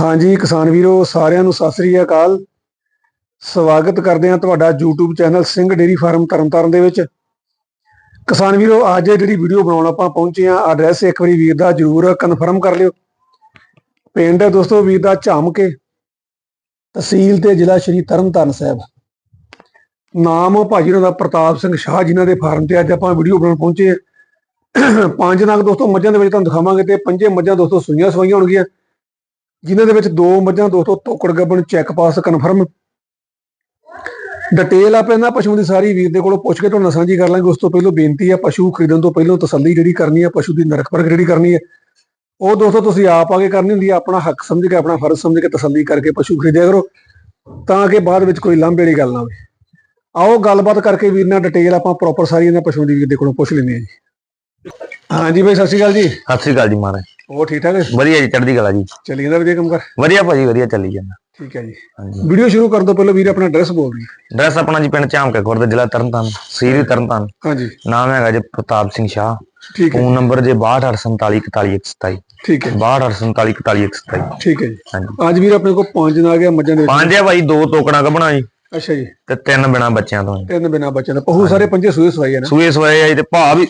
ਹਾਂਜੀ, ਕਿਸਾਨ ਵੀਰੋ, ਸਾਰਿਆਂ ਨੂੰ ਸਤਿ ਸ੍ਰੀ ਅਕਾਲ। ਸਵਾਗਤ ਕਰਦੇ ਹਾਂ ਤੁਹਾਡਾ YouTube channel Singh dairy farm Tarn Taran ਦੇ ਵਿੱਚ। ਕਿਸਾਨ ਵੀਰੋ, ਅੱਜ ਜਿਹੜੀ ਵੀਡੀਓ ਬਣਾਉਣ ਆਪਾਂ ਪਹੁੰਚੇ ਹਾਂ ਐਡਰੈਸ ਇੱਕ ਵਾਰੀ ਵੀਰ ਦਾ ਜਰੂਰ ਕਨਫਰਮ ਕਰ ਲਿਓ। ਪਿੰਡ ਹੈ ਦੋਸਤੋ ਵੀਰ ਦਾ ਝਾਮਕੇ, ਤਹਿਸੀਲ ਤੇ ਜ਼ਿਲ੍ਹਾ ਸ਼੍ਰੀ ਤਰਨਤਾਰਨ ਸਾਹਿਬ। ਨਾਮ ਭਾਜੀ ਉਹਨਾਂ ਦਾ ਪ੍ਰਤਾਪ ਸਿੰਘ ਸ਼ਾਹ ਜਿਨ੍ਹਾਂ ਦੇ ਫਾਰਮ ਤੇ ਅੱਜ ਆਪਾਂ ਵੀਡੀਓ ਬਣਾਉਣ ਪਹੁੰਚੇ ਹਾਂ। ਪੰਜ ਨਗ ਦੋਸਤੋ ਮੱਝਾਂ ਦੇ ਵਿੱਚ ਤੁਹਾਨੂੰ ਦਿਖਾਵਾਂਗੇ ਤੇ ਪੰਜੇ ਮੱਝਾਂ ਦੋਸਤੋ ਸੂਈਆਂ ਸਵਾਈਆਂ ਹੋਣਗੀਆਂ। ਜਿਨ੍ਹਾਂ ਦੇ ਵਿੱਚ ਦੋ ਮੱਝਾਂ ਦੋਸਤੋ ਤੋਕੜ ਗੱਬਣ ਚੈੱਕ ਪਾਸ ਕਨਫਰਮ ਡਿਟੇਲ ਆਪਾਂ ਇਹਨਾਂ ਪਸ਼ੂ ਦੀ ਸਾਰੀ ਵੀਰ ਦੇ ਕੋਲੋਂ ਪੁੱਛ ਕੇ ਤੁਹਾਨੂੰ ਸਾਂਝੀ ਕਰ ਲਾਂਗੇ। ਉਸ ਤੋਂ ਪਹਿਲਾਂ ਬੇਨਤੀ ਹੈ ਪਸ਼ੂ ਖਰੀਦਣ ਤੋਂ ਪਹਿਲਾਂ ਤਸੱਲੀ ਜਿਹੜੀ ਕਰਨੀ ਹੈ ਪਸ਼ੂ ਦੀ ਨਰਕ ਪਰਖ ਜਿਹੜੀ ਕਰਨੀ ਹੈ ਉਹ ਦੋਸਤੋ ਤੁਸੀਂ ਆਪ ਆ ਕੇ ਕਰਨੀ ਹੁੰਦੀ ਹੈ ਆਪਣਾ ਹੱਕ ਸਮਝ ਕੇ, ਆਪਣਾ ਫਰਜ਼ ਸਮਝ ਕੇ ਤਸੱਲੀ ਕਰਕੇ ਪਸ਼ੂ ਖਰੀਦਿਆ ਕਰੋ, ਤਾਂ ਕਿ ਬਾਅਦ ਵਿੱਚ ਕੋਈ ਲਾਂਭੇ ਵਾਲੀ ਗੱਲ ਨਾ ਹੋਵੇ। ਆਓ ਗੱਲਬਾਤ ਕਰਕੇ ਵੀਰ ਨਾਲ ਡਿਟੇਲ ਆਪਾਂ ਪ੍ਰੋਪਰ ਸਾਰੀ ਇਹਨਾਂ ਪਸ਼ੂ ਦੀ ਵੀਰ ਦੇ ਕੋਲੋਂ ਪੁੱਛ ਲੈਂਦੇ ਹਾਂ ਜੀ। ਹਾਂਜੀ ਬਾਈ, ਸਤਿ ਸ਼੍ਰੀ ਅਕਾਲ ਜੀ। ਸਤਿ ਸ੍ਰੀ ਅਕਾਲ ਜੀ ਮਹਾਰਾਜ। ਹੋਰ ਠੀਕ ਠਾਕ? ਹੈ ਵਧੀਆ ਜੀ ਚੜ੍ਹਦੀ ਕਲਾ ਜੀ। ਚੱਲੀ ਜਾਂਦਾ ਵਧੀਆ ਕੰਮ ਕਰ? ਵਧੀਆ ਭਾਜੀ ਵਧੀਆ ਚੱਲੀ ਜਾਂਦਾ। ਠੀਕ ਹੈ ਜੀ। ਵੀਡੀਓ ਸ਼ੁਰੂ ਕਰਨ ਤੋਂ ਪਹਿਲਾਂ ਵੀਰ ਆਪਣਾ ਐਡਰੈਸ ਬੋਲ ਦਿਓ। ਡਰੈਸ ਆਪਣਾ ਜੀ ਪਿੰਡ ਝਾਮਕੇ ਖੁਰਦ ਜ਼ਿਲ੍ਹਾ ਤਰਨਤਾਰਨ ਸੀਰੀ ਤਰਨਤਾਰਨ। ਹਾਂਜੀ। ਨਾਮ ਹੈਗਾ ਜੀ ਪ੍ਰਤਾਪ ਸਿੰਘ ਸ਼ਾਹ। ਠੀਕ ਹੈ ਫੋਨ ਨੰਬਰ ਜੇ 6248414127 ਠੀਕ ਹੈ 6248414127 ਠੀਕ ਹੈ ਜੀ। ਹਾਂਜੀ। ਅੱਜ ਵੀਰ ਆਪਣੇ ਕੋਲ ਪੰਜ ਨਾ ਗਿਆ ਮੱਝਾਂ ਦੇ ਪੰਜ ਆ ਭਾਈ ਦੋ ਟੋਕਣਾ ਕੱਢਣਾ ਜੀ ਅੱਛਾ ਜੀ। ਤੇ ਤਿੰਨ ਬਿਨਾ ਬੱਚਿਆਂ ਤੋਂ। ਤਿੰਨ ਬਿਨਾ ਬੱਚਿਆਂ ਦਾ ਪਹੂ ਸਾਰੇ ਪੰਜੇ ਸੂਏ ਹੈ ਨਾ। ਸੂਏ ਸਵਾਏ ਆ ਤੇ ਭਾ ਵੀ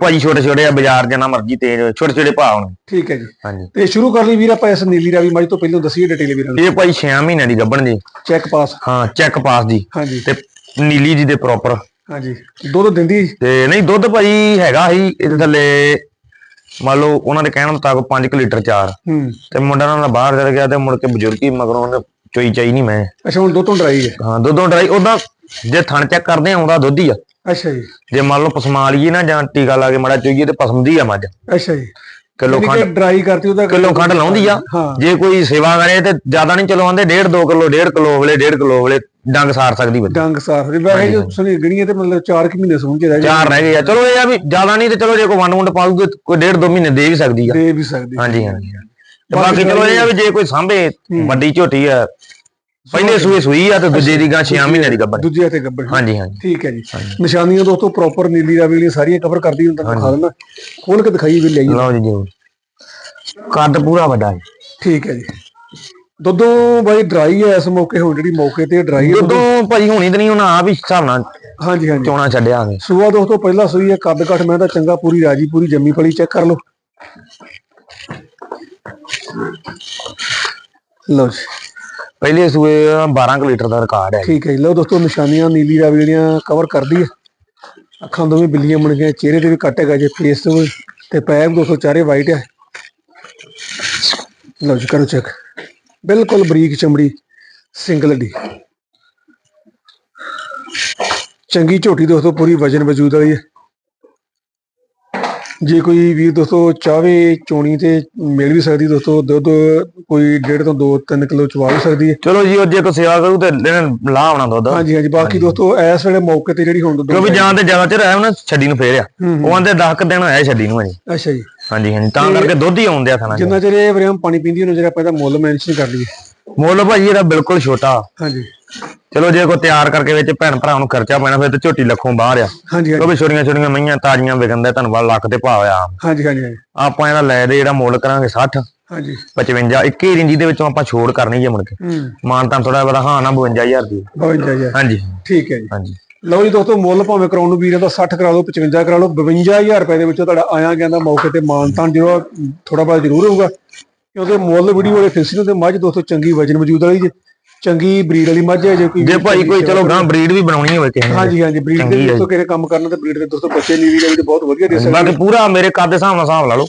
ਭਾਈ ਛੋਟੇ ਛੋਟੇ ਆ ਬਾਜ਼ਾਰ ਜਨਾ ਮਰਜ਼ੀ ਤੇਜ਼ ਛੋਟੇ ਛੋਟੇ ਭਾ ਹੁਣ। ਠੀਕ ਹੈ ਜੀ। ਹਾਂਜੀ। ਤੇ ਸ਼ੁਰੂ ਕਰ ਲਈ ਵੀਰ ਆਪਾਂ ਇਸ ਨੀਲੀ ਰਾਵੀ ਮੱਝ ਤੋਂ ਪਹਿਲਾਂ ਦੱਸੀਏ ਡਿਟੇਲ ਵੀਰਾਂ ਨੂੰ। ਇਹ ਭਾਈ 6 ਮਹੀਨਿਆਂ ਦੀ ਗੱਭਣ ਜੀ। ਚੈੱਕ ਪਾਸ ਹਾਂ ਚੈੱਕ ਪਾਸ ਜੀ। ਹਾਂਜੀ। ਤੇ ਨੀਲੀ ਜੀ ਦੇ ਪ੍ਰੋਪਰ ਹਾਂਜੀ। ਦੁੱਧ ਦਿੰਦੀ ਤੇ ਨਹੀਂ ਦੁੱਧ ਭਾਈ ਹੈਗਾ ਸੀ ਇਹਦੇ ਥੱਲੇ ਮੰਨ ਲਓ ਉਹਨਾਂ ਦੇ ਕਹਿਣ ਮੁਤਾਬਕ 5 ਲੀਟਰ ਚਾਰ। ਹੂੰ। ਤੇ ਮੁੰਡਾ ਨਾਲ ਬਾਹਰ ਚਲ ਗਿਆ ਤੇ ਮੁੜ ਕੇ ਬਜ਼ੁਰਗੀ ਮਗਰੋਂ ਉਹਨੇ ਚੋਈ ਚਾਈ ਨਹੀਂ ਮੈਂ। ਅੱਛਾ ਹੁਣ ਦੁੱਧ ਤੋਂ ਡਰਾਈ ਹੈ। ਹਾਂ ਦੁੱਧੋਂ ਡਰਾਈ ਉਹਦਾ ਜੇ ਥਣ ਚੈੱਕ ਕਰਦੇ ਆ ਆਉਂਦਾ ਦੁੱਧ ਹੀ ਆ। ਅੱਛਾ ਜੀ। ਜੇ ਮੰਨ ਲਓ ਪਸਮਾ ਲਈਏ ਨਾ ਜਾਂ ਟੀਕਾ ਲਾ ਕੇ ਮੜਾ ਚੋਈਏ ਤੇ ਪਸਮਦੀ ਆ ਮੱਝ। ਅੱਛਾ ਜੀ। ਕਿਲੋ ਖੰਡ ਡਰਾਈ ਕਰਤੀ ਉਹਦਾ ਕਿਲੋ ਖੰਡ ਲਾਉਂਦੀ ਆ। ਹਾਂ। ਜੇ ਕੋਈ ਸੇਵਾ ਕਰੇ ਤੇ ਜ਼ਿਆਦਾ ਨਹੀਂ ਚਲੋ ਆਂਦੇ 1.5 2 ਕਿਲੋ 1.5 ਕਿਲੋ ਵੇਲੇ 1.5 ਕਿਲੋ ਵੇਲੇ ਡੰਗ ਸਾਰ ਸਕਦੀ ਬੱਚੀ। ਡੰਗ ਸਾਫ਼ ਵੈਸੇ ਜੋ ਸੁਣੀ ਗਣੀਆਂ ਤੇ ਮਤਲਬ 4 ਕਿ ਮਹੀਨੇ ਸੌਂ ਚ ਰਹਿ ਚਾਰ ਰਹਿ ਗਏ ਆ। ਚਲੋ ਇਹ ਆ ਵੀ ਜ਼ਿਆਦਾ ਨਹੀਂ ਤੇ ਚਲੋ ਜੇ ਕੋਈ ਵੰਡ ਵੰਡ ਪਾਊਗੇ ਕੋਈ 1.5 2 ਮਹੀਨੇ ਦੇ ਵੀ ਸਕਦੀ ਆ। ਦੇ ਵੀ ਸਕਦੀ। ਹਾਂਜੀ ਹਾਂਜੀ। ਤੇ ਬਾਕੀ ਚਲੋ ਇਹ ਆ ਵੀ ਜੇ ਕੋਈ ਸਾਂਭੇ ਵੱਡੀ ਝੋਟੀ ਆ ਪਹਿਲੇ ਸੂਏ ਸੂਈ ਆ ਤੇ ਦੂਜੇ ਦੀ ਗਾਂ 6 ਮਹੀਨੇ ਦੀ ਗੱਭਣ। ਦੂਜੇ ਤੇ ਗੱਬੜ ਹਾਂਜੀ ਹਾਂਜੀ। ਠੀਕ ਹੈ ਜੀ। ਨਿਸ਼ਾਨੀਆਂ ਦੋਸਤੋ ਪ੍ਰੋਪਰ ਨੀਲੀ ਰਾਵੀ ਵਾਲੀਆਂ ਸਾਰੀਆਂ ਕਵਰ ਕਰਦੀ ਹੁੰਦਾ ਦਿਖਾ ਦੇਣਾ ਖੋਲ ਕੇ ਦਿਖਾਈ ਵੀ ਲਈ ਲਓ ਜੀ ਜਰੂਰ ਕੱਦ ਪੂਰਾ ਵੱਡਾ ਹੈ। ਠੀਕ ਹੈ ਜੀ। ਦੁੱਧੋਂ ਬਾਈ ਡਰਾਈ ਹੈ ਇਸ ਮੌਕੇ ਹੁਣ ਜਿਹੜੀ ਮੌਕੇ ਤੇ ਡਰਾਈ ਹੈ ਜਦੋਂ ਭਾਈ ਹੋਣੀ ਤੇ ਨਹੀਂ ਹੁਣ ਆ ਵੀ ਹਿਸਾਬ ਨਾਲ ਹਾਂਜੀ ਹਾਂਜੀ। ਚੋਣਾ ਛੱਡਿਆ ਆਵੇ ਸੂਆ ਦੋਸਤੋ ਪਹਿਲਾ ਸੂਈ ਹੈ ਕੱਦ ਕੱਟ ਮੈਂ ਤਾਂ ਚੰਗਾ ਪੂਰੀ ਰਾਜੀ ਪੂਰੀ ਜੰਮੀ ਪਲੀ ਚੈੱਕ ਕਰ ਲਓ। ਲਓ ਜੀ। ਪਹਿਲੇ ਸੂਏ 12 ਲੀਟਰ ਦਾ ਰਿਕਾਰਡ ਹੈ ਠੀਕ ਹੈ ਜੀ। ਲਓ ਦੋਸਤੋ, ਨਿਸ਼ਾਨੀਆਂ ਨੀਲੀ ਰਾਵੀ ਜਿਹੜੀਆਂ ਕਵਰ ਕਰਦੀ ਹੈ। ਅੱਖਾਂ ਦੋਵੇਂ ਬਿੱਲੀਆਂ ਬਣ ਗਈਆਂ, ਚਿਹਰੇ ਤੇ ਵੀ ਕੱਟ ਹੈਗਾ ਜੇ ਫੇਸ ਤੇ ਤੇ ਪੈਰ ਦੋਸਤੋ ਚਾਰੇ ਵਾਈਟ ਹੈ। ਲਓ ਜੀ, ਕਰੋ ਚੈੱਕ ਬਿਲਕੁਲ ਬਰੀਕ ਚਮੜੀ ਸਿੰਗਲ ਡੀ ਚੰਗੀ ਝੋਟੀ ਦੋਸਤੋ, ਪੂਰੀ ਵਜਨ ਵਜੂਦ ਵਾਲੀ ਹੈ। ਜੇ ਕੋਈ ਵੀਰ ਦੋਸਤੋ ਚਾਵੇ ਚੋਣੀ ਤੇ ਮਿਲ ਵੀ ਸਕਦੀ ਦੋਸਤੋ ਦੁੱਧ ਕੋਈ ਡੇਢ ਤੋਂ 2-3 ਕਿਲੋ ਚਵਾ ਵੀ ਸਕਦੀ ਹੈ। ਚਲੋ ਜੀ ਉਹ ਜੇ ਕੋਈ ਸੇਵਾ ਕਰੂ ਤੇ ਲਾਹ ਆਉਣਾ ਦੁੱਧ। ਹਾਂਜੀ ਹਾਂਜੀ ਬਾਕੀ ਦੋਸਤੋ ਇਸ ਵੇਲੇ ਮੌਕੇ ਤੇ ਜਿਹੜੀ ਹੁਣ ਦੁੱਧ ਕਿਉਂਕਿ ਜਾਂ ਤੇ ਜ਼ਿਆਦਾ ਚਿਰ ਆਇਆ ਉਹਨਾਂ ਛੱਡੀ ਨੂੰ ਫੇਰ ਆ। ਹੂੰ, ਉਹ ਆਂਦੇ 10 ਦਿਨ ਹੋਇਆ ਛੱਡੀ ਨੂੰ ਅਜੇ ਅੱਛਾ ਜੀ। ਹਾਂਜੀ ਹਾਂਜੀ ਤਾਂ ਕਰਕੇ ਦੁੱਧ ਹੀ ਆਉਂਦਿਆ ਖਾਣਾ ਜਿੰਨਾ ਚਿਰ ਇਹ ਵਰਿਆਮ ਪਾਣੀ ਪੀਂਦੀ ਉਹਨਾਂ ਚਿਰ ਆਪਾਂ ਇਹਦਾ ਮੁੱਲ ਮੈਂਸ਼ਨ ਕਰ ਲਈਏ। ਮੁੱਲ ਭਾਜੀ ਇਹਦਾ ਬਿਲਕੁਲ ਛੋਟਾ। ਹਾਂਜੀ। ਚਲੋ ਜੇ ਕੋਈ ਤਿਆਰ ਕਰਕੇ ਵਿੱਚ ਭੈਣ ਭਰਾ ਨੂੰ ਖਰਚਾ ਪੈਣਾ ਫਿਰ ਤੇ ਝੋਟੀ ਲੱਖੋਂ ਬਾਹਰ ਆ। ਹਾਂਜੀ ਹਾਂਜੀ। ਕਿਉਂਕਿ ਛੋਟੀਆਂ ਛੋਟੀਆਂ ਮਈਆਂ ਤਾਜ਼ੀਆਂ ਤੁਹਾਨੂੰ ਪਤਾ ਲੱਖ ਤੇ ਭਾਅ ਆ। ਹਾਂਜੀ ਹਾਂਜੀ ਹਾਂਜੀ, ਆਪਾਂ ਇਹਦਾ ਲੈ ਦੇ ਜਿਹੜਾ ਮੁੱਲ ਕਰਾਂਗੇ 60 ਹਾਂਜੀ। 55 21 ਰਿੰਜੀ ਦੇ ਵਿੱਚੋਂ ਆਪਾਂ ਛੋੜ ਕਰਨੀ ਜੇ ਮੁੜ ਕੇ। ਹੂੰ। ਮਾਨ ਤਾਂ ਥੋੜਾ ਬੜਾ ਹਾਂ ਨਾ 52000 ਦੀ। 52 ਜੀ ਹਾਂਜੀ। ਠੀਕ ਹੈ ਜੀ। ਹਾਂਜੀ। ਲਓ ਜੀ ਦੋਸਤੋ ਮੁੱਲ ਭਾਵੇਂ ਕਰਾਉਣ ਨੂੰ ਵੀਰਾਂ ਦਾ 60 ਕਰਾ ਲਓ 55 ਕਰਾ ਲਓ 52000 ਰੁਪਏ ਦੇ ਵਿੱਚੋਂ ਤੁਹਾਡਾ ਆਇਆ ਗਿਆ ਦਾ ਮੌਕੇ ਤੇ ਮਾਨਤਾਨ ਜਿਹੜਾ ਥੋੜਾ ਬਹੁਤ ਜ਼ਰੂਰ ਹੋਊਗਾ। ਕਿਉਂਕਿ ਮੁੱਲ ਵੀਡੀਓ ਵਾਲੇ ਫਿਕਸ ਤੇ ਮੱਝ ਦੋਸਤੋ ਚੰਗੀ ਵਜਨ ਮੌਜੂਦ ਵਾਲੀ ਜੇ। ਚੰਗੀ ਬਰੀਡ ਵਾਲੀ ਮੱਝ ਹੈ ਜੇ ਕੋਈ ਜੇ ਭਾਈ ਕੋਈ ਚਲੋ ਗਾਂ ਬਰੀਡ ਵੀ ਬਣਾਉਣੀ ਹੋਵੇ ਕਿਸੇ ਨੇ। ਹਾਂਜੀ ਹਾਂਜੀ ਬਰੀਡ ਦੇ ਦੋਸਤੋ ਕਿਹੜੇ ਕੰਮ ਕਰਨਾ ਤੇ ਬਰੀਡ ਦੇ ਦੋਸਤੋ ਬੱਚੇ ਨੀਲੀ ਦੇ ਵਿੱਚ ਬਹੁਤ ਵਧੀਆ ਦੇ ਸਕਦੇ ਬਾਕੀ ਪੂਰਾ ਮੇਰੇ ਕੱਦ ਦੇ ਹਿਸਾਬ ਨਾਲ ਹਿਸਾਬ ਲਾ ਲਓ।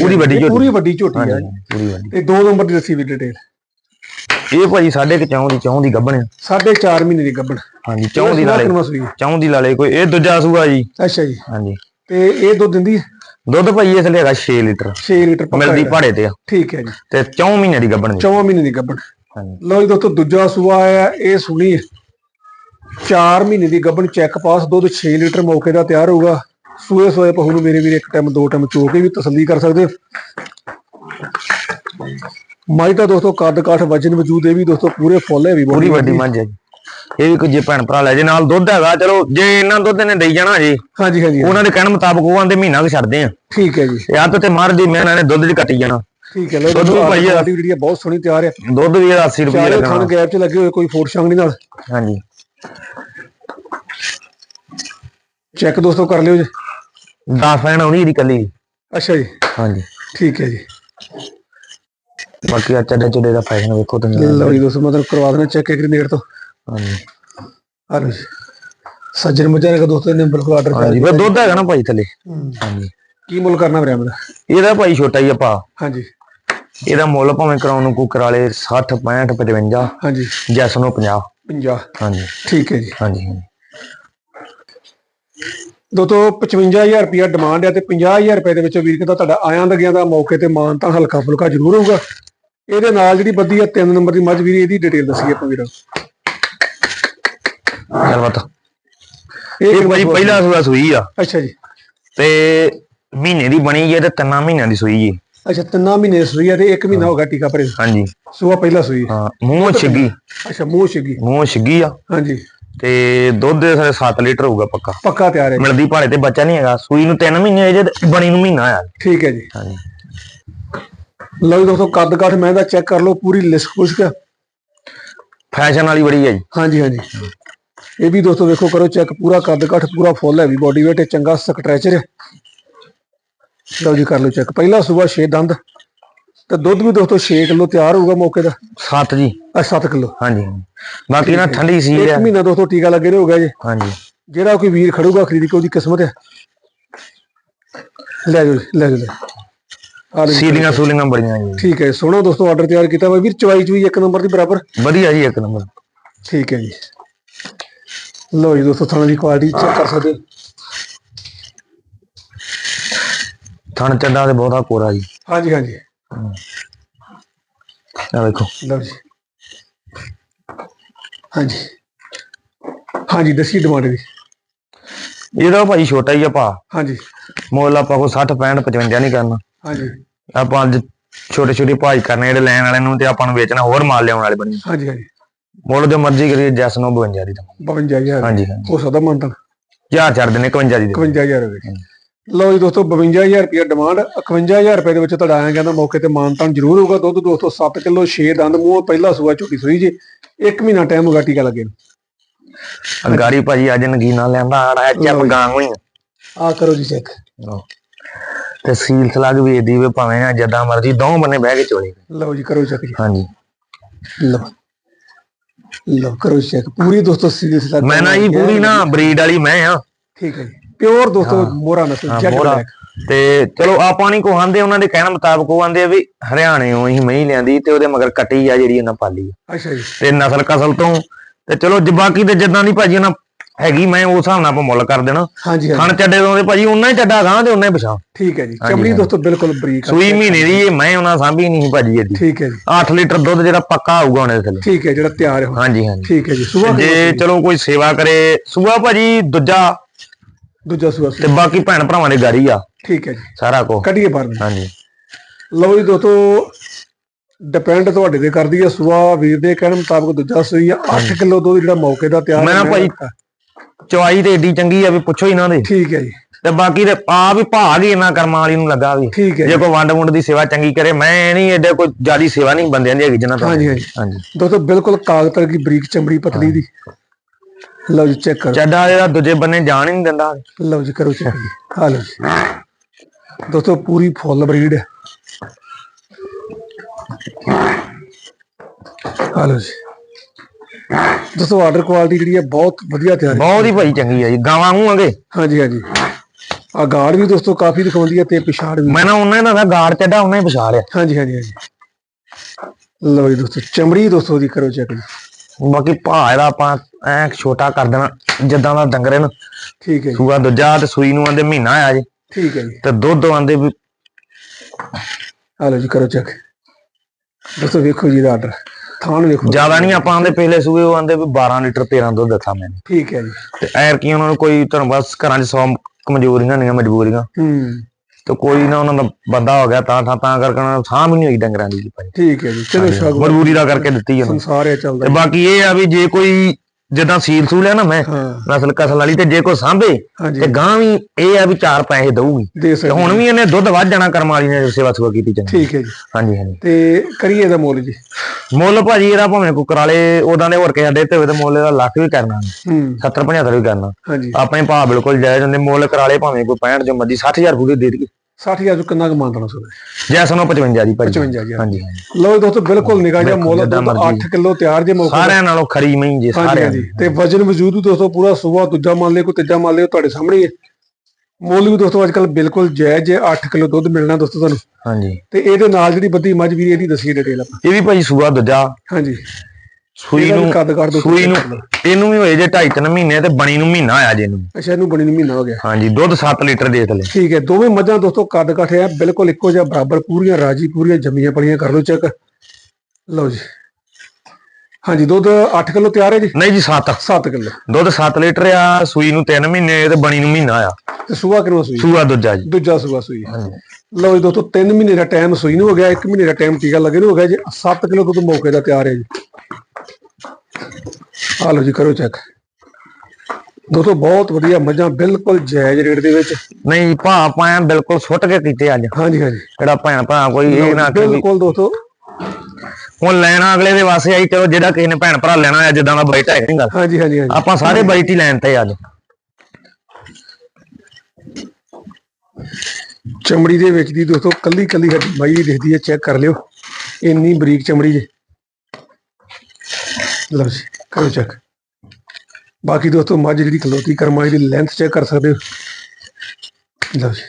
ਪੂਰੀ ਵੱਡੀ ਝੋਟੀ। ਪੂਰੀ ਵੱਡੀ ਝੋਟੀ ਹੈ ਪੂਰੀ ਵੱਡੀ। ਤੇ ਦੋ ਨੰਬਰ ਦੀ ਦੱਸੀ ਵੀ ਡਿਟੇਲ ਇਹ ਭਾਈ ਸਾਢੇ ਕਿ ਚੌਂ ਦੀ ਚੌਂ ਦੀ ਗੱਭਣ ਆ। ਸਾਢੇ 4 ਮਹੀਨੇ ਦੀ ਗੱਭਣ। ਹਾਂਜੀ ਚੌਂ ਦੀ ਲਾਲੇ? ਚੌਂ ਦੀ ਲਾਲੇ ਕੋਈ ਇਹ ਦੂਜਾ ਸੂਆ ਜੀ। ਅੱਛਾ ਜੀ। ਹਾਂਜੀ। ਤੇ ਇਹ ਦੁੱਧ ਦਿੰਦੀ ਹੈ? ਦੁੱਧ ਭਾਈ ਇਸ ਲਈ ਹੈਗਾ 6 ਲੀਟਰ। 6 ਲੀਟਰ ਮਿਲਦੀ। ਪਹਾੜੇ ਤੇ ਆ। ਠੀਕ ਹੈ ਜੀ। ਤੇ ਚੌਂ ਮਹੀਨੇ ਦੀ ਗੱਭਣ ਦੀ 4 ਮਹੀਨੇ ਦੀ ਗੱਭਣ। ਲਓ ਜੀ ਦੋਸਤੋ ਦੂਜਾ ਸੂਆ ਆਇਆ ਇਹ ਸੁਣੀ 4 ਮਹੀਨੇ ਦੀ ਗੱਭਣ ਚੈੱਕ ਪਾਸ ਦੁੱਧ 6 ਲੀਟਰ ਮੌਕੇ ਦਾ ਤਿਆਰ ਹੋਊਗਾ। ਸੂਏ ਸੋਏ ਪਹੂ ਨੂੰ ਮੇਰੇ ਵੀਰ ਇੱਕ ਟਾਈਮ ਦੋ ਟਾਈਮ ਚੋ ਕੇ ਵੀ ਤਸੱਲੀ ਕਰ ਸਕਦੇ ਹੋ। ਮਾਈ ਤਾਂ ਦੋਸਤੋ ਕੱਦ ਕਾਠ ਵਜਨ ਵਜੂਦ ਇਹ ਵੀ ਦੋਸਤੋ ਪੂਰੇ ਫੁੱਲ ਹੈ ਵੀ ਪੂਰੀ ਵੱਡੀ ਮੱਝ ਹੈ ਜੀ। ਇਹ ਵੀ ਜੇ ਭੈਣ ਭਰਾ ਲੈ ਜੇ ਨਾਲ ਦੁੱਧ ਹੈਗਾ ਚਲੋ ਜੇ ਇਹਨਾਂ ਦੁੱਧ ਨੇ ਦੇਈ ਜਾਣਾ ਜੀ ਹਾਂਜੀ ਹਾਂਜੀ ਉਹਨਾਂ ਦੇ ਕਹਿਣ ਮੁਤਾਬਕ ਉਹ ਆਂਦੇ ਮਹੀਨਾ ਕੁ ਛੱਡਦੇ ਆ। ਠੀਕ ਹੈ ਜੀ। ਅੱਧ ਤੇ ਮਰ ਦੀ ਮੈਂ ਇਹਨਾਂ ਨੇ ਦੁੱਧ ਚ ਕੱਟੀ ਜਾਣਾ। ਠੀਕ ਹੈ ਲੋ ਦੁੱਧ ਭਾਈ ਆ। ਕੁਆਲਿਟੀ ਜਿਹੜੀ ਬਹੁਤ ਸੋਹਣੀ ਤਿਆਰ ਹੈ। ਦੁੱਧ ਵੀ ਇਹਦਾ 80 ਰੁਪਏ ਚਾਰੇ ਲੱਗਣਾ ਥਣ ਗੈਪ 'ਚ ਲੱਗੇ ਹੋਏ ਕੋਈ ਫੋਟ ਸ਼ੰਗ ਨਹੀਂ ਨਾਲ। ਹਾਂਜੀ। ਚੈੱਕ ਦੋਸਤੋ ਕਰ ਲਿਓ ਜੀ। 10 ਫੈਨ ਆਉਣੀ ਇਹਦੀ ਕੱਲੀ ਅੱਛਾ ਜੀ। ਹਾਂਜੀ। ਠੀਕ ਹੈ ਜੀ। ਬਾਕੀ ਆ ਚੱਡੇ ਚੁੱਡੇ ਦਾ ਫੈਸ਼ਨ ਵੇਖੋ ਤੁਸੀਂ। ਲਓ ਜੀ ਦੋਸਤੋ ਮਤਲਬ ਕਰਵਾ ਦੇਣਾ ਚੈੱਕ ਇੱਕ ਨੇੜ ਤੋਂ। ਹਾਂਜੀ। ਆ ਲਓ ਜੀ। ਸੱਜਣ ਮੁਜਾਰੇ ਦਾ ਦੋਸਤੋ ਨੇ ਬਿਲਕੁਲ ਆਰਡਰ ਕਰ ਪਰ ਦੁੱਧ ਹੈਗਾ ਨਾ ਭਾਈ ਥੱਲੇ। ਹਾਂਜੀ। ਕੀ ਮੁੱਲ ਕਰਨਾ ਵੀਰੇ ਮੇਰਾ ਇਹਦਾ ਭਾਈ ਛੋਟਾ ਹੀ ਆ ਹਾਂਜੀ। ਇਹਦਾ ਮੁੱਲ ਭਾਵੇਂ ਕਰਾਉਣ ਨੂੰ ਕੋ ਕਰਾ ਲੇ 60 65 55 ਹਾਂਜੀ। ਜੈਸ ਨੂੰ 50 50 ਹਾਂਜੀ। ਠੀਕ ਹੈ ਜੀ। ਹਾਂਜੀ। ਦੋਸਤੋ 55000 ਰੁਪਿਆ ਡਿਮਾਂਡ ਹੈ ਤੇ 50000 ਰੁਪਏ ਦੇ ਵਿੱਚੋਂ ਵੀਰ ਕਹਿੰਦਾ ਤੁਹਾਡਾ ਆਇਆਂ ਲੱਗਿਆਂ ਦਾ ਮੌਕੇ ਤੇ ਮਾਨ ਤਾਂ ਹਲਕਾ ਫੁਲਕਾ ਜ਼ਰੂਰ ਹੋਊਗਾ। ਇਹਦੇ ਨਾਲ ਜਿਹੜੀ ਬੱਦੀ ਆ 3 ਨੰਬਰ ਦੀ ਮੱਝ ਵੀਰ ਇਹਦੀ ਡਿਟੇਲ ਦੱਸੀਏ ਆਪਾਂ ਵੀਰਾਂ ਚੱਲ ਬਤਾ। ਇਹ ਭਾਈ? ਪਹਿਲਾ ਸੂਆ ਸੂਈ ਆ। ਅੱਛਾ ਜੀ। ਤੇ ਮਹੀਨੇ ਦੀ ਬਣੀ ਹੈ ਤੇ ਤਿੰਨਾਂ ਮਹੀਨਿਆਂ ਦੀ ਸੂਈ ਜੀ ਅੱਛਾ ਤਿੰਨਾਂ ਮਹੀਨੇ ਸੂਈ ਆ ਤੇ 1 ਮਹੀਨਾ ਹੋ ਗਿਆ ਟੀਕਾ ਭਰੇ ਹਾਂਜੀ। ਸੂਆ ਪਹਿਲਾ ਸੂਈ। ਹਾਂ ਮੂੰਹ ਛਿੱਗੀ ਅੱਛਾ ਮੂੰਹ ਛਿੱਗੀ ਮੂੰਹ ਛਿੱਗੀ ਆ। ਹਾਂਜੀ। ਤੇ ਦੁੱਧ ਦੇ ਸਾਰੇ 7 ਲੀਟਰ ਹੋਊਗਾ ਪੱਕਾ। ਪੱਕਾ ਤਿਆਰ ਹੈ। ਮਿਲਦੀ ਭਾੜੇ ਤੇ ਬੱਚਾ ਨਹੀਂ ਹੈਗਾ। ਸੂਈ ਨੂੰ 3 ਮਹੀਨੇ ਹੋਏ ਜੇ ਬਣੀ ਨੂੰ ਮਹੀਨਾ ਆ ਠੀਕ ਹੈ ਜੀ। ਹਾਂਜੀ। ਲਓ ਜੀ ਦੋਸਤੋ ਕੱਦ ਕਾਠ ਮੈਂ ਦਾ ਚੈੱਕ ਕਰ ਲਓ ਪੂਰੀ ਲਿਸਟ ਖੁਸ਼ਕ ਫੈਸ਼ਨ ਵਾਲੀ ਬੜੀ ਹੈ ਜੀ। ਹਾਂਜੀ ਹਾਂਜੀ। ਇਹ ਵੀ ਦੋਸਤੋ ਵੇਖੋ ਕਰੋ ਚੈੱਕ। ਪੂਰਾ ਕੱਦ ਕਾਠ ਪੂਰਾ ਫੁੱਲ ਹੈ ਵੀ। ਬੋਡੀ weight ਚੰਗਾ ਸਟ੍ਰੈਚਰ ਹੈ। ਲਓ ਜੀ ਕਰ ਲਓ ਚੈੱਕ ਪਹਿਲਾ ਸੂਬਾ 6 ਦੰਦ ਤੇ ਦੁੱਧ ਵੀ ਦੋਸਤੋ 6 ਕਿਲੋ ਤਿਆਰ ਹੋਊਗਾ ਮੌਕੇ ਦਾ। 7 ਜੀ। ਆ 7 ਕਿਲੋ। ਹਾਂਜੀ ਬਾਕੀ ਨਾ ਠੰਡੀ ਸੀ ਇੱਕ ਮਹੀਨਾ ਦੋਸਤੋ ਟੀਕਾ ਲੱਗੇ ਨੇ ਹੋ ਗਿਆ ਜੀ। ਹਾਂਜੀ। ਜਿਹੜਾ ਕੋਈ ਵੀਰ ਖੜੂਗਾ ਖਰੀਦ ਕੇ ਉਹਦੀ ਕਿਸਮਤ ਹੈ। ਲੈ ਜਾਓ ਜੀ, ਲੈ ਜਾਓ ਲੈ। ਸੀਲੀਆਂ ਸੂਲੀਆਂ ਬੜੀਆਂ ਜੀ। ਠੀਕ ਹੈ ਸੋਹਣਾ ਦੋਸਤੋ ਆਰਡਰ ਤਿਆਰ ਕੀਤਾ ਵਾ। ਵੀਰ ਚਵਾਈ ਚੁਈ ਇੱਕ ਨੰਬਰ ਦੀ ਬਰਾਬਰ। ਵਧੀਆ ਜੀ ਇੱਕ ਨੰਬਰ। ਠੀਕ ਹੈ ਜੀ। ਲਓ ਜੀ ਦੋਸਤੋ ਥਾਣੇ ਦੀ ਕੁਆਲਿਟੀ ਚੈੱਕ ਕਰ ਸਕਦੇ ਹੋ ਥਣ ਚੱਡਾ ਤੇ ਬਹੁਤਾ ਕੋਰਾ ਜੀ। ਹਾਂਜੀ ਹਾਂਜੀ। ਆ ਵੇਖੋ। ਲਓ ਜੀ। ਹਾਂਜੀ। ਹਾਂਜੀ ਦੱਸੀ ਡਿਮਾਂਡ ਵੀ। ਇਹਦਾ ਭਾਈ ਛੋਟਾ ਹੀ ਆ ਭਾ। ਹਾਂਜੀ। ਮੁੱਲ ਆਪਾਂ ਕੋ 60 65 55 ਨਹੀਂ ਕਰਨਾ। ਹਾਂਜੀ। ਆਪਾਂ ਅੱਜ ਛੋਟੇ ਛੋਟੇ ਭਾਈ ਕਰਨੇ ਜਿਹੜੇ ਲੈਣ ਵਾਲੇ ਨੂੰ ਤੇ ਆਪਾਂ ਨੂੰ ਵੇਚਣਾ ਹੋਰ ਮਾਲ ਲਿਆਉਣ ਵਾਲੇ ਬਣੀ। ਹਾਂਜੀ ਹਾਂਜੀ। ਮੁੱਲ ਜੋ ਮਰਜ਼ੀ ਕਰੀਏ ਜੈਸ ਨੂੰ 52 ਦੀ ਦਵਾਂ 52000 ਹਾਂਜੀ ਹੋ ਸਕਦਾ ਮੰਨਤਾ ਚਾਰ ਚਾਰ ਦਿਨੇ 51 ਦੀ ਦੇਵਾਂ। 51000 ਰੁਪਏ। ਲਓ ਜੀ ਦੋਸਤੋ 52000 ਰੁਪਏ ਡਿਮਾਂਡ 51000 ਰੁਪਏ ਦੇ ਵਿੱਚ ਤੁਹਾਡਾ ਆਇਆ ਕਹਿੰਦਾ ਮੌਕੇ ਤੇ ਮਾਨਤਾਨ ਜ਼ਰੂਰ ਹੋਊਗਾ। ਦੁੱਧ ਦੋਸਤੋ 7 ਕਿਲੋ 6 ਦੰਦ ਮੂੰਹ ਪਹਿਲਾ ਸੂਆ ਝੋਟੀ ਸੂਈ ਜੀ। ਇੱਕ ਮਹੀਨਾ ਟਾਈਮ ਹੋਗਾ ਟੀਕਾ ਲੱਗੇ ਅੰਗਾਰੀ ਭਾਜੀ ਅੱਜ ਨਗੀਨਾ ਲੈਂਦਾ ਆੜਾ ਚੱਪ ਗਾਂ ਹੋਈ ਆ ਕਰੋ ਜੀ ਚੈੱਕ ਤੇ ਸੀਲ ਸਲੱਗ ਵੀ ਏਦੀ ਵੀ ਭਾਵੇਂ ਆ ਜਦਾਂ ਮਰਜ਼ੀ ਦੋ ਬੰਨੇ ਬਹਿ ਕੇ ਚੋਲੇ। ਲਓ ਜੀ ਕਰੋ ਚੈੱਕ ਜੀ। ਹਾਂਜੀ। ਲਓ। ਲਓ ਕਰੋ ਚੈੱਕ ਪੂਰੀ ਦੋਸਤੋ ਸੀਰੀਅਸ ਲੱਗ ਮੈਂ ਨਾ ਜੀ ਪੂਰੀ ਨਾ ਬਰੀਡ ਵਾਲੀ ਮੈਂ ਆ। ਠੀਕ ਹੈ ਜੀ। ਪਿਓਰ ਦੋਸਤੋ ਮੋਰਾ ਨਸਲ ਜੈਟ। ਬਲੈਕ। ਤੇ ਚਲੋ ਆਪਾਂ ਨਹੀਂ ਕੋ ਆਂਦੇ ਉਹਨਾਂ ਦੇ ਕਹਿਣ ਮੁਤਾਬਕ ਉਹ ਆਂਦੇ ਆ ਵੀ ਹਰਿਆਣਿਓਂ ਹੀ ਮਹੀਂ ਲਿਆਂਦੀ ਤੇ ਉਹਦੇ ਮਗਰ ਕੱਟੀ ਆ ਜਿਹੜੀ ਉਹਨਾਂ ਪਾਲੀ ਆ। ਅੱਛਾ ਜੀ। ਤੇ ਨਸਲ ਕਸਲ ਤੋਂ। ਤੇ ਚਲੋ ਜ- ਬਾਕੀ ਤੇ ਜਿੱਦਾਂ ਦੀ ਭਾਜੀ ਉਹਨਾਂ ਹੈਗੀ ਮੈਂ ਉਸ ਹਿਸਾਬ ਨਾਲ ਆਪਾਂ ਮੁੱਲ ਕਰ ਦੇਣਾ। ਖਣ ਚੱਡੇ ਤੋਂ ਦੇ ਭਾਜੀ ਉਹਨਾਂ ਹੀ ਚੱਡਾ ਗਾਂ ਤੇ ਉਹਨਾਂ ਹੀ ਪਛਾਣ ਠੀਕ ਹੈ ਜੀ। ਚਮੜੀ। ਦੋਸਤੋ ਬਿਲਕੁਲ ਬਰੀਕ ਆ। ਸੂਈ ਮਹੀਨੇ ਦੀ ਇਹ ਮੈਂ ਉਹਨਾਂ ਸਾਂਭੀ ਨਹੀਂ ਭਾਜੀ ਇਹਦੀ। ਠੀਕ ਹੈ ਜੀ। 8 ਲੀਟਰ ਦੁੱਧ ਜਿਹੜਾ ਪੱਕਾ ਆਊਗਾ ਉਹਨੇ ਥੱਲੇ। ਠੀਕ ਹੈ ਜਿਹੜਾ ਤਿਆਰ ਹੈ। ਹਾਂਜੀ ਹਾਂਜੀ। ਠੀਕ ਹੈ ਜੀ। ਸੁਬਾ ਜੇ ਚਲੋ ਕੋਈ ਸੇਵਾ ਕਰੇ। ਸੂਆ ਭਾਜੀ ਦੂਜਾ ਦੂਜਾ ਸੁਬਾ ਤੇ ਬਾਕੀ ਭੈਣ ਭਰਾਵਾਂ ਦੇ ਗਾਰੀ ਆ। ਠੀਕ ਹੈ ਜੀ। ਸਾਰਾ ਕੋ ਕੱਢੀਏ ਬਾਹਰ ਨੂੰ। ਹਾਂਜੀ। ਲਓ ਜੀ ਦੋਸਤੋ ਡਿਪੈਂਡ ਤੁਹਾਡੇ ਤੇ ਕਰਦੀ ਹੈ ਸੁਬਾ ਵੀਰ ਦੇ ਕਹਿਣ ਮੁਤਾਬਕ ਦੂਜਾ ਸੂਈ ਆ। 8 ਕਿਲੋ ਦੁੱਧ ਜਿਹੜਾ ਮੌਕੇ ਦਾ ਤਿਆਰ ਮੈਂ ਨਾ ਭਾਈ। ਚਵਾਈ ਤੇ ਏਡੀ ਚੰਗੀ ਆ ਵੀ ਪੁੱਛੋ ਹੀ ਨਾ ਦੇ। ਠੀਕ ਹੈ ਜੀ। ਤੇ ਬਾਕੀ ਤੇ ਆ ਵੀ ਭਾਗ ਹੀ ਇੰਨਾ ਕਰਮਾਂ ਵਾਲੀ ਨੂੰ ਲੱਗਾ ਵੀ। ਠੀਕ ਹੈ ਜੇ। ਜੀ। ਕੋਈ ਵੰਡ ਵੁੰਡ ਦੀ ਸੇਵਾ ਚੰਗੀ ਕਰੇ ਮੈਂ ਨਹੀਂ ਐਡੇ ਕੋਈ ਜਿਆਦੀ ਸੇਵਾ ਨਹੀਂ ਬੰਦਿਆਂ ਦੀ ਹੈਗੀ ਜਿੰਨਾ ਹਾਂਜੀ, ਹਾਂਜੀ। ਦੋਸਤੋ ਬਿਲਕੁਲ ਕਾਗਜ਼ ਦੀ ਬਰੀਕ ਚਮੜੀ ਪਤਲੀ ਦੀ। ਲਓ ਜੀ ਚੈੱਕ ਕਰੋ। ਚੱਡਾ ਜਿਹੜਾ ਦੂਜੇ ਬੰਨੇ ਜਾਣ ਹੀ ਨਹੀਂ ਦਿੰਦਾ। ਲਓ ਜੀ ਕਰੋ ਚੈੱਕ ਆ ਲਓ ਜੀ। ਦੋਸਤੋ ਪੂਰੀ ਫੁੱਲ ਬਰੀਡ ਹੈ। ਆ ਲਓ ਜੀ। ਦੋਸਤੋ ਆਰਡਰ ਕੁਆਲਿਟੀ ਜਿਹੜੀ ਹੈ ਬਹੁਤ ਵਧੀਆ ਤਿਆਰ ਹੈ। ਬਹੁਤ ਹੀ ਭਾਈ ਚੰਗੀ ਆ ਜੀ। ਗਾਵਾਂ ਹੂਆਂਗੇ ਹਾਂਜੀ ਹਾਂਜੀ। ਆ ਗਾਰਡ ਵੀ ਦੋਸਤੋ ਕਾਫੀ ਦਿਖਾਉਂਦੀ ਹੈ ਤੇ ਪਿਛਾੜ ਵੀ। ਮੈਂ ਨਾ ਉਹਨਾਂ ਦਾ ਗਾੜ ਚੱਡਾ ਉਹਨਾਂ ਹੀ ਪਛਾ ਲਿਆ ਹਾਂਜੀ ਹਾਂਜੀ ਹਾਂਜੀ। ਲਓ ਜੀ ਦੋਸਤੋ ਚਮੜੀ ਦੋਸਤੋ ਦੀ ਕਰੋ ਚੈੱਕ ਜੀ ਬਾਕੀ ਭਾ ਇਹਦਾ ਆਪਾਂ ਐ ਛੋਟਾ ਕਰ ਦੇਣਾ ਜਿੱਦਾਂ ਦਾ ਡੰਗਰੇ ਨੂੰ ਠੀਕ ਹੈ ਜੀ। ਸੂਆ ਦੂਜਾ ਤੇ ਸੂਈ ਨੂੰ ਆਂਦੇ ਮਹੀਨਾ ਆ ਜੀ। ਠੀਕ ਹੈ ਜੀ। ਤੇ ਦੁੱਧ ਆਂਦੇ ਵੀ ਆ ਲਓ ਜੀ ਕਰੋ ਚੈੱਕ ਦੋਸਤੋ ਵੇਖੋ ਜੀ ਦਾ ਆਰਡਰ ਥਾਣ ਵੇਖੋ। ਜ਼ਿਆਦਾ ਨਹੀਂ ਆਪਾਂ ਆਂਦੇ ਪਹਿਲੇ ਸੂਏ ਉਹ ਆਂਦੇ ਵੀ 12 ਲੀਟਰ 13 ਦੁੱਧ ਦਿੱਤਾ ਮੈਨੂੰ। ਠੀਕ ਹੈ ਜੀ। ਤੇ ਐਰ ਕੀ ਉਹਨਾਂ ਨੂੰ ਕੋਈ ਤੁਹਾਨੂੰ ਬਸ ਘਰਾਂ 'ਚ ਸੌ ਕਮਜ਼ੋਰੀਆਂ ਨਹੀਂ ਮਜਬੂਰੀਆਂ। ਹੂੰ। ਤੇ ਕੋਈ ਨਾ ਉਹਨਾਂ ਦਾ ਬੰਦਾ ਹੋ ਗਿਆ ਤਾਂ ਤਾਂ ਤਾਂ ਕਰਕੇ ਉਹਨਾਂ ਨੂੰ ਸਾਂਭ ਨਹੀਂ ਹੋਈ ਡੰਗਰਾਂ ਦੀ ਜੀ ਭਾਈ। ਠੀਕ ਹੈ ਜੀ ਚਲੋ ਸ਼ਾਗੂ ਮਜਬੂਰੀ ਦਾ ਕਰਕੇ ਦਿੱਤੀ ਉਹਨਾਂ। ਸੰਸਾਰ ਇਹ ਚੱਲਦਾ ਤੇ ਬਾਕੀ ਇਹ ਆ ਵੀ ਜੇ ਕੋਈ ਜਿੱਦਾਂ ਸੀਲ ਸੂਲ ਹੈ ਨਾ ਮੈਂ ਨਸਲ ਕਸਲ ਵਾਲੀ ਤੇ ਜੇ ਕੋਈ ਸਾਂਭੇ ਤੇ ਗਾਂ ਵੀ ਇਹ ਆ ਵੀ ਚਾਰ ਪੈਸੇ ਦਊਗੀ। ਦੇ ਤੇ ਹੁਣ ਵੀ ਇਹਨੇ ਦੁੱਧ ਵੱਧ ਜਾਣਾ ਕਰਮ ਵਾਲੀ ਨੇ ਸੇਵਾ ਸੁਆ ਕੀਤੀ ਚੰਗੀ। ਠੀਕ ਹੈ ਜੀ। ਹਾਂਜੀ ਹਾਂਜੀ। ਤੇ ਕਰੀਏ ਇਹਦਾ ਮੁੱਲ ਜੀ? ਮੁੱਲ ਭਾਜੀ ਇਹਦਾ ਭਾਵੇਂ ਕੋਈ ਕਰਾਲੇ ਉਦਾਂ ਦੇ ਹੋਰ ਕਿਸੇ ਦੇ ਤੇ ਹੋਵੇ ਤੇ ਮੁੱਲ ਇਹਦਾ ਲੱਖ ਵੀ ਕਰਨਾ। ਹੂੰ। 70 75 ਵੀ ਕਰਨਾ। ਆਪਣੇ ਭਾਅ ਬਿਲਕੁਲ ਜਾਇਜ਼ ਹੁੰਦੇ ਮੁੱਲ ਕਰਾਲੇ ਭਾਵੇਂ ਕੋਈ 65 ਜੋ ਮਰਜ਼ੀ 60000 ਪੂਰੀ ਦੇ ਦਈਏ। 60000 ਚੋਂ ਕਿੰਨਾ ਕੁ ਮੰਨਦਾ ਸੋਦੇ ਜੈ ਸੁਣੋ 55 ਦੀ ਭਾਜੀ। 55 ਜੀ ਹਾਂਜੀ। ਲਓ ਦੋਸਤੋ ਬਿਲਕੁਲ ਨਿਗਾਹ ਜਿਹਾ ਮੁੱਲ ਜਿੱਦਾਂ ਦੁੱਧ 8 ਮਰਜ਼ੀ। ਕਿਲੋ ਤਿਆਰ ਜੇ ਮੌਕੇ ਸਾਰਿਆਂ ਨਾਲੋਂ ਖਰੀ ਮਹੀਂ ਜੇ ਸਾਰਿਆਂ ਦੀ। ਤੇ ਵਜਨ ਵਜੂਦ ਵੀ ਦੋਸਤੋ ਪੂਰਾ ਸੂਆ ਦੂਜਾ ਮੰਨ ਲਿਓ ਕੋਈ ਤੀਜਾ ਮੰਨ ਲਿਓ ਤੁਹਾਡੇ ਸਾਹਮਣੇ ਹੀ ਮੁੱਲ ਵੀ ਦੋਸਤੋ ਅੱਜ ਕੱਲ ਬਿਲਕੁਲ ਜਾਇਜ਼ ਹੈ। 8 ਕਿਲੋ ਦੁੱਧ ਮਿਲਣਾ ਦੋਸਤੋ ਤੁਹਾਨੂੰ। ਹਾਂਜੀ। ਤੇ ਇਹਦੇ ਨਾਲ ਜਿਹੜੀ ਬੱਦੀ ਮੱਝ ਵੀ ਇਹਦੀ ਦੱਸੀਏ ਡਿਟੇਲ ਆਪਾਂ। ਇਹ ਵੀ ਭਾਜੀ ਸੂਆ ਦੂਜਾ। ਹਾਂਜੀ। ਸੂਈ ਨੂੰ ਕੱਦ ਕਰ ਦੋ ਸੂਈ ਨੂੰ ਇਹਨੂੰ ਵੀ ਹੋਏ ਜੇ 2.5 ਮਹੀਨੇ ਤੇ ਬਣੀ ਨੂੰ ਮਹੀਨਾ ਆਇਆ ਜੇ ਇਹਨੂੰ। ਅੱਛਾ ਇਹਨੂੰ ਬਣੀ ਨੂੰ ਮਹੀਨਾ ਹੋ ਗਿਆ। ਹਾਂਜੀ ਦੁੱਧ 7 ਲੀਟਰ ਦੇ ਥਲੇ ਠੀਕ ਹੈ ਦੋਵੇਂ ਮੱਝਾਂ ਦੋਸਤੋ ਕੱਦ ਕਾਠੇ ਆ ਬਿਲਕੁਲ ਇੱਕੋ ਜਿਹਾ ਬਰਾਬਰ ਪੂਰੀਆਂ ਰਾਜੀ ਪੂਰੀਆਂ ਜੰਮੀਆਂ ਪਲੀਆਂ ਕਰ ਲਓ ਚੈੱਕ। ਲਓ ਜੀ। ਹਾਂਜੀ ਦੁੱਧ 8 ਕਿਲੋ ਤਿਆਰ ਹੈ ਜੀ? ਨਹੀਂ ਜੀ 7 7 ਕਿਲੋ। ਦੁੱਧ 7 ਲੀਟਰ ਆ ਸੂਈ ਨੂੰ 3 ਮਹੀਨੇ ਤੇ ਬਣੀ ਨੂੰ ਮਹੀਨਾ ਆ। ਤੇ ਸੂਆ ਕਿਲੋ ਸੂਈ? ਸੂਆ ਦੂਜਾ ਜੀ। ਦੂਜਾ ਸੂਆ ਸੂਈ। ਹਾਂਜੀ। ਲਓ ਜੀ ਦੋਸਤੋ 3 ਮਹੀਨੇ ਦਾ ਟਾਈਮ ਸੂਈ ਨੂੰ ਹੋ ਗਿਆ 1 ਮਹੀਨੇ ਦਾ ਟਾਈਮ ਟੀਕਾ ਲੱਗੇ ਨੂੰ ਹੋ ਗਿਆ ਜੀ। 7 ਕਿਲੋ ਦੁੱਧ ਮੌਕੇ ਦਾ ਤਿਆਰ ਹੈ ਜੀ। ਆ ਲਓ ਜੀ ਕਰੋ ਚੈੱਕ ਦੋਸਤੋ ਬਹੁਤ ਵਧੀਆ ਮੱਝਾਂ ਬਿਲਕੁਲ ਜਾਇਜ਼ ਰੇਟ ਦੇ ਵਿੱਚ। ਨਹੀਂ ਭਾ ਪਾਇਆ ਬਿਲਕੁਲ ਸੁੱਟ ਕੇ ਕੀਤੇ ਅੱਜ। ਹਾਂਜੀ ਹਾਂਜੀ। ਜਿਹੜਾ ਭੈਣ ਭਰਾ ਕੋਈ ਇਹ ਨਾ ਕਿ ਬਿਲਕੁਲ ਦੋਸਤੋ। ਹੁਣ ਲੈਣਾ ਅਗਲੇ ਦੇ ਵਾਸਤੇ ਆਈ ਚਲੋ ਜਿਹੜਾ ਕਿਸੇ ਨੇ ਭੈਣ ਭਰਾ ਲੈਣਾ ਹੈ ਜਿੱਦਾਂ ਦਾ ਬਾਈਟ ਹੈ ਗੱਲ ਹਾਂਜੀ ਹਾਂਜੀ ਹਾਂਜੀ। ਆਪਾਂ ਸਾਰੇ ਬਾਈਟ ਹੀ ਲੈਣ ਤੇ ਅੱਜ। ਚਮੜੀ ਦੇ ਵਿੱਚ ਦੀ ਦੋਸਤੋ ਕੱਲੀ ਕੱਲੀ ਹੱਡੀ ਮਾਈ ਦਿਖਦੀ ਹੈ ਚੈੱਕ ਕਰ ਲਿਓ। ਇੰਨੀ ਬਰੀਕ ਚਮੜੀ ਜੇ। ਲਓ ਜੀ ਕਰੋ ਚੈੱਕ ਬਾਕੀ ਦੋਸਤੋ ਮੱਝ ਜਿਹੜੀ ਖਲੋਤੀ ਕਰਮਾਈ ਦੀ ਲੈਂਥ ਚੈੱਕ ਕਰ ਸਕਦੇ ਹੋ। ਲਓ ਜੀ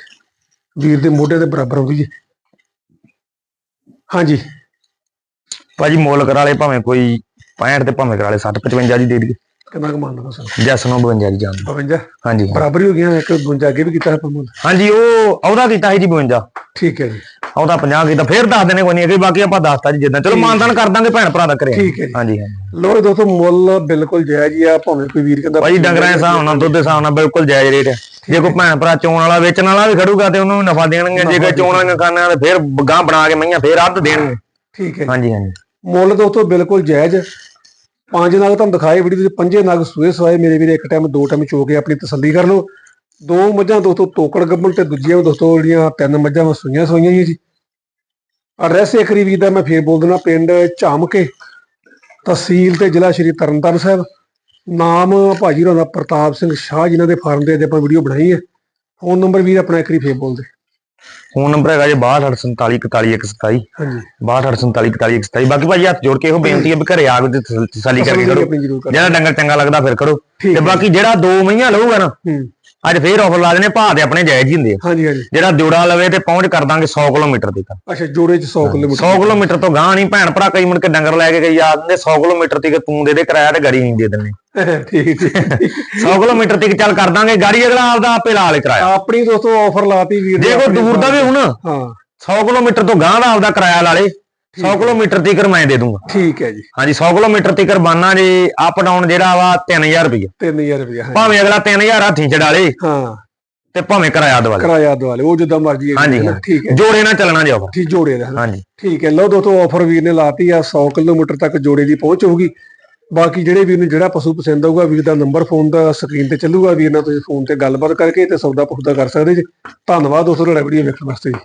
ਵੀਰ ਦੇ ਮੋਢੇ ਦੇ ਬਰਾਬਰ ਆਉਂਦੀ ਜੀ। ਹਾਂਜੀ। ਭਾਜੀ ਮੁੱਲ ਕਰਾ ਲੇ ਭਾਵੇਂ ਕੋਈ 65 ਤੇ ਭਾਵੇਂ ਕਰਾ ਲੇ 60 55 ਦੀ ਦੇ ਦਈਏ। ਕਿੰਨਾ ਕੁ ਮੰਨਦਾ ਸਰ ਜੈਸ ਨੂੰ 52 ਦੀ ਜਾਨ 52 ਹਾਂਜੀ ਬਰਾਬਰ ਹੀ ਹੋ ਗਿਆ ਇੱਕ 52 ਅੱਗੇ ਵੀ ਕੀਤਾ ਹੈ ਪ੍ਰਮੋਦ ਹਾਂਜੀ ਉਹ ਉਹਦਾ ਕੀਤਾ ਸੀ ਜੀ 52 ਠੀਕ ਹੈ ਜੀ। ਉਹਦਾ 50 ਕੀਤਾ ਫੇਰ ਦੱਸ ਦੇਣੇ ਕੋਈ ਨਹੀਂ ਅੱਗੇ ਬਾਕੀ ਆਪਾਂ ਦੱਸਤਾ ਜੀ ਜਿੱਦਾਂ। ਚਲੋ ਮਾਨਦਾਨ ਕਰ ਦਾਂਗੇ ਭੈਣ ਭਰਾ ਦਾ ਕਰੇ ਠੀਕ ਹੈ ਜੀ। ਹਾਂਜੀ ਹਾਂਜੀ। ਲੋ ਦੋਸਤੋ ਮੁੱਲ ਬਿਲਕੁਲ ਜਾਇਜ਼ ਹੀ ਆ ਭਾਵੇਂ ਕੋਈ ਵੀਰ ਕਹਿੰਦਾ ਭਾਜੀ ਡੰਗਰਾਂ ਦੇ ਹਿਸਾਬ ਨਾਲ ਦੁੱਧ ਦੇ ਹਿਸਾਬ ਨਾਲ ਬਿਲਕੁਲ ਜਾਇਜ਼ ਰੇਟ ਹੈ ਜੇ ਕੋਈ ਭੈਣ ਭਰਾ ਚੋਣ ਵਾਲਾ ਵੇਚਣ ਵਾਲਾ ਵੀ ਖੜੂਗਾ ਤੇ ਉਹਨੂੰ ਨਫਾ ਦੇਣਗੇ ਜੇ ਕੋਈ ਚੋਣ ਵਾਲੀਆਂ ਖਾਣਿਆਂ ਤੇ ਫੇਰ ਗਾਂ ਬਣਾ ਕੇ ਮਈਆਂ ਫੇਰ ਅੱਧ ਦੇਣਗੇ। ਠੀਕ ਹੈ। ਹਾਂਜੀ ਹਾਂਜੀ। ਮੁੱਲ ਦੋਸਤੋ ਬਿਲਕੁਲ ਜਾਇਜ਼ ਪੰਜ ਨਗ ਤੁਹਾਨੂੰ ਦਿਖਾਏ ਵੀਡੀਓ ਦੇ ਪੰਜੇ ਨਗ ਸੂਏ ਸਵਾਏ। ਮੇਰੇ ਵੀਰੇ ਇੱਕ ਟਾਈਮ ਦੋ ਟਾਈਮ ਚੋ ਕੇ ਆਪਣੀ ਤਸੱਲੀ ਕਰ ਲਓ। ਦੋ ਮੱਝਾਂ ਦੋਸਤੋ ਤੋਕੜ ਗੱਬਲ ਤੇ ਦੂਜੀਆਂ ਦੋਸਤੋ ਜਿਹੜੀਆਂ ਤਿੰਨ ਮੱਝਾਂ ਵਾ ਸੂਈਆਂ ਹੀ ਜੀ। ਐਡਰੈਸ ਵਾਰੀ ਵੀਰ ਦਾ ਮੈਂ ਫੇਰ ਬੋਲ ਦੇਣਾ ਪਿੰਡ ਝਾਮਕੇ ਤਹਿਸੀਲ ਤੇ ਜ਼ਿਲ੍ਹਾ ਸ਼੍ਰੀ ਤਰਨਤਾਰਨ ਸਾਹਿਬ। ਨਾਮ ਭਾਜੀ ਹੋਰਾਂ ਦਾ ਪ੍ਰਤਾਪ ਸਿੰਘ ਸ਼ਾਹ ਜਿਨ੍ਹਾਂ ਦੇ ਫਾਰਮ ਤੇ ਅੱਜ ਆਪਾਂ ਵੀਡੀਓ ਬਣਾਈ ਹੈ। ਫੋਨ ਨੰਬਰ ਵੀਰ ਆਪਣਾ ਇੱਕ ਵਾਰੀ ਫੇਰ ਬੋਲ ਦੇ। ਫੋਨ ਨੰਬਰ ਹੈਗਾ ਜੀ 6247414127 ਹਾਂਜੀ। 6247414127 ਬਾਕੀ ਭਾਜੀ ਹੱਥ ਜੋੜ ਕੇ ਇਹੋ ਬੇਨਤੀ ਹੈ ਵੀ ਘਰੇ ਆ ਕੇ ਤਸੱਲ- ਕਰਕੇ ਕਰੋ। ਜਿਹੜਾ ਡੰਗਰ ਚੰਗਾ ਲੱਗਦਾ ਫਿਰ ਕਰੋ। ਤੇ ਬਾਕੀ ਜਿਹੜਾ ਦੋ ਮਹੀਆਂ ਲਊਗਾ ਨਾ ਅੱਜ ਫੇਰ ਆਫਰ ਲਾ ਦੇਣੇ ਭਾਅ ਦੇ ਆਪਣੇ ਜਾਇਜ਼ ਹੀ ਹੁੰਦੇ ਆ। ਹਾਂਜੀ ਹਾਂਜੀ। ਜਿਹੜਾ ਜੋੜਾ ਲਵੇ ਤੇ ਪਹੁੰਚ ਕਰ ਦਾਂਗੇ 100 ਕਿਲੋਮੀਟਰ ਤੱਕ। ਅੱਛਾ ਜੋੜੇ ਚ 100 ਕਿਲੋਮੀਟਰ 100 ਕਿਲੋਮੀਟਰ ਤੋਂ ਗਾਂ ਨਹੀਂ ਭੈਣ ਭਰਾ ਕਈ ਮੁੜ ਕੇ ਡੰਗਰ ਲੈ ਕੇ ਗਈ ਆ ਦਿੰਦੇ 100 ਕਿਲੋਮੀਟਰ ਤੱਕ ਤੂੰ ਦੇ ਦੇ ਕਿਰਾਇਆ ਤੇ ਗਾੜੀ ਨਹੀਂ ਦੇ ਦਿੰਨੇ। ਠੀਕ ਠੀਕ ਠੀਕ। 100 ਕਿਲੋਮੀਟਰ ਤੱਕ ਚੱਲ ਕਰ ਦਾਂਗੇ ਗਾੜੀ ਅਗਲਾ ਆਪਦਾ ਆਪੇ ਲਾ ਲੈ ਕਿਰਾਇਆ। ਆਪਣੀ ਦੋਸਤੋ ਆਫਰ ਲਾਤੀ ਵੀਰ ਕੋਈ ਆਪਣੀ ਦੂਰ ਦਾ ਵੀ ਹੁਣ। ਹਾਂ। 100 ਕਿਲੋਮੀਟਰ ਤੋਂ ਗਾਂ ਦਾ ਆਪਦਾ ਕਿਰਾਇਆ ਲਾ ਲੇ। 100 ਕਿਲੋਮੀਟਰ ਤੱਕ ਮੈਂ ਦੇ ਦੂੰਗਾ। ਠੀਕ ਹੈ ਜੀ। ਹਾਂਜੀ 100 ਕਿਲੋਮੀਟਰ ਤੱਕ ਬਾਨਾ ਜੇ ਅਪ ਡਾਊਨ ਜਿਹੜਾ ਵਾ 3000 ਰੁਪਏ 3000 ਰੁਪਏ ਭਾਵੇਂ ਅਗਲਾ 3000 ਹੱਥੀਂ ਚੜਾ ਲੇ ਹਾਂ। ਤੇ ਭਾਵੇਂ ਕਿਰਾਇਆ ਦਵਾ ਲੇ। ਕਿਰਾਇਆ ਦਵਾਲੇ ਉਹ ਜਿੱਦਾਂ ਮਰਜ਼ੀ ਹੈ ਹਾਂਜੀ। ਠੀਕ ਹੈ ਜੋੜੇ ਨਾਲ ਚੱਲਣਾ ਜੀ ਆਫਰ ਠੀਕ ਜੋੜੇ ਦਾ ਹਾਂਜੀ। ਠੀਕ ਹੈ ਲਓ ਦੋਸਤੋ ਆਫਰ ਵੀਰ ਨੇ ਲਾਤੀ ਆ 100 ਕਿਲੋਮੀਟਰ ਤੱਕ ਜੋੜੇ ਦੀ ਪਹੁੰਚ ਹੋਊਗੀ। ਬਾਕੀ ਜਿਹੜੇ ਵੀਰ ਨੂੰ ਜਿਹੜਾ ਪਸ਼ੂ ਪਸੰਦ ਆਊਗਾ ਵੀਰ ਦਾ ਨੰਬਰ ਫੋਨ ਦਾ ਸਕਰੀਨ ਤੇ ਚੱਲੂਗਾ ਵੀਰ ਨਾਲ ਤੁਸੀਂ ਫੋਨ ਤੇ ਗੱਲਬਾਤ ਕਰਕੇ ਤੇ ਸੌਦਾ ਪੁੱਛਦਾ ਕਰ ਸਕਦੇ ਜੀ। ਧੰਨਵਾਦ ਦੋਸਤੋ ਵੀਡੀਓ ਵੇਖਣ ਵਾਸਤੇ ਜੀ।